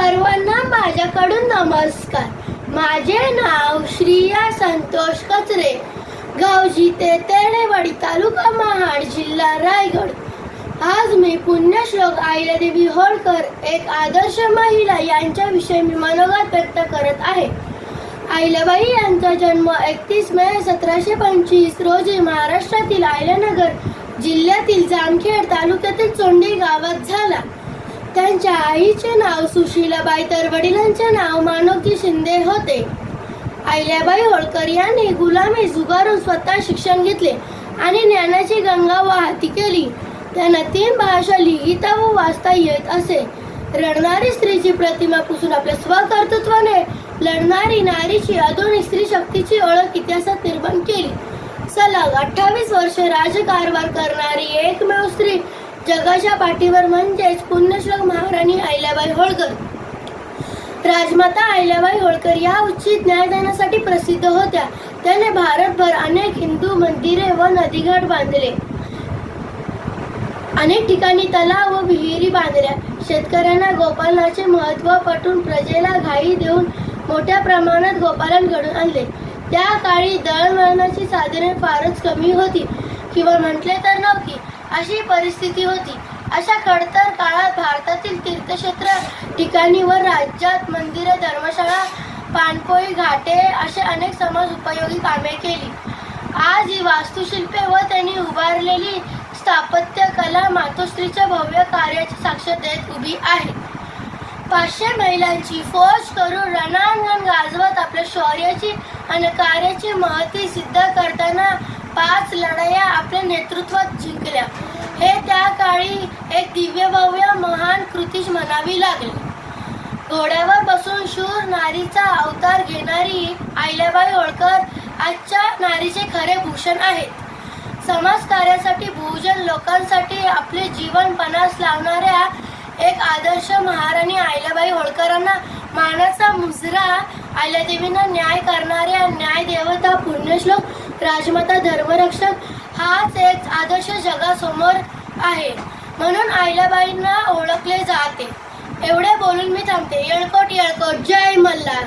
सर्वांना माझ्याकडून नमस्कार. माझे नाव श्रिया संतोष कचरे. गाव जिते तेडेवाडी तालुका महाड जिल्हा रायगड. आज मी पुण्यश्लोक आईलादेवी होळकर एक आदर्श महिला यांच्याविषयी मी मनोगत व्यक्त करत आहे. आईलाबाई यांचा जन्म एकतीस मे सतराशे पंचवीस रोजी महाराष्ट्रातील आयलानगर जिल्ह्यातील जामखेड तालुक्यातील चोंडी गावात झाला. त्यांच्या आईचे नाव सुशीलाबाई तर वडिलांचे नाव मानवजी शिंदे होते. अहिल्याबाई होळकर यांनी गुलामी जुगारून स्वतः शिक्षण घेतले आणि ज्ञानाची गंगा वाहती केली. त्यांना तीन भाषा लिहिता व वाचता येत असे. रडणारी स्त्रीची प्रतिमा पुसून आपल्या स्वकर्तृत्वाने लढणारी नारीची आधुनिक स्त्री शक्तीची ओळख इतिहासात निर्माण केली. सलग अठ्ठावीस वर्ष राजकारभार करणारी एकमेव स्त्री जगाच्या पाठीवर म्हणजेच पुण्यश्लोक महाराणी अहिल्याबाई होळकर. राजमाता अहिल्याबाई होळकर या उचित न्यायदानासाठी प्रसिद्ध होत्या. त्याने भारतभर अनेक हिंदू मंदिरे व नदीघाट बांधले. अनेक ठिकाणी तलाव व विहिरी बांधल्या. शेतकऱ्यांना गोपालनाचे महत्त्व पटून प्रजेला घाई देऊन मोठ्या प्रमाणात गोपालन घडून आणले. त्या काळी दळणवळणाची साधने फारच कमी होती. किंवा म्हटले तर नव्हती. अशी परिस्थिती होती. अशा खडतर काळात भारतातील तीर्थक्षेत्र ठिकाणी व राज्यात मंदिरे धर्मशाळा पाणपोई घाटे असे अनेक समाज उपयोगी कामे केली. आज ही वास्तुशिल्पे व त्यांनी उभारलेली स्थापत्य कला मातोश्रीच्या भव्य कार्याची साक्ष देत उभी आहे. पाचशे महिलांची फौज करून रणांगण गाजवत आपल्या शौर्याची आणि कार्याची महती सिद्ध करताना पाच लढाया आपल्या नेतृत्वात जिंकल्या. दिव्य भव्य महान कृतीच म्हणावी लागली. घोड्यावर बसून शूर नारीचा अवतार घेणारी अहिल्याबाई होळकर आजच्या नारीचे खरे भूषण आहेत. समाज कार्यासाठी बहुजन लोकांसाठी आपले जीवन पणास लावणाऱ्या एक आदर्श महाराणी अहिल्याबाई होळकरांना मानाचा मुजरा अहिल्यादेवींना न्याय करणाऱ्या न्याय देवता पुण्यश्लोक राजमाता धर्मरक्षक हाच एक आदर्श जगासमोर आहे. म्हणून आईलाबाईंना ओळखले जाते. एवढे बोलून मी थांबते. येळकोट येळकोट. जय मल्हार.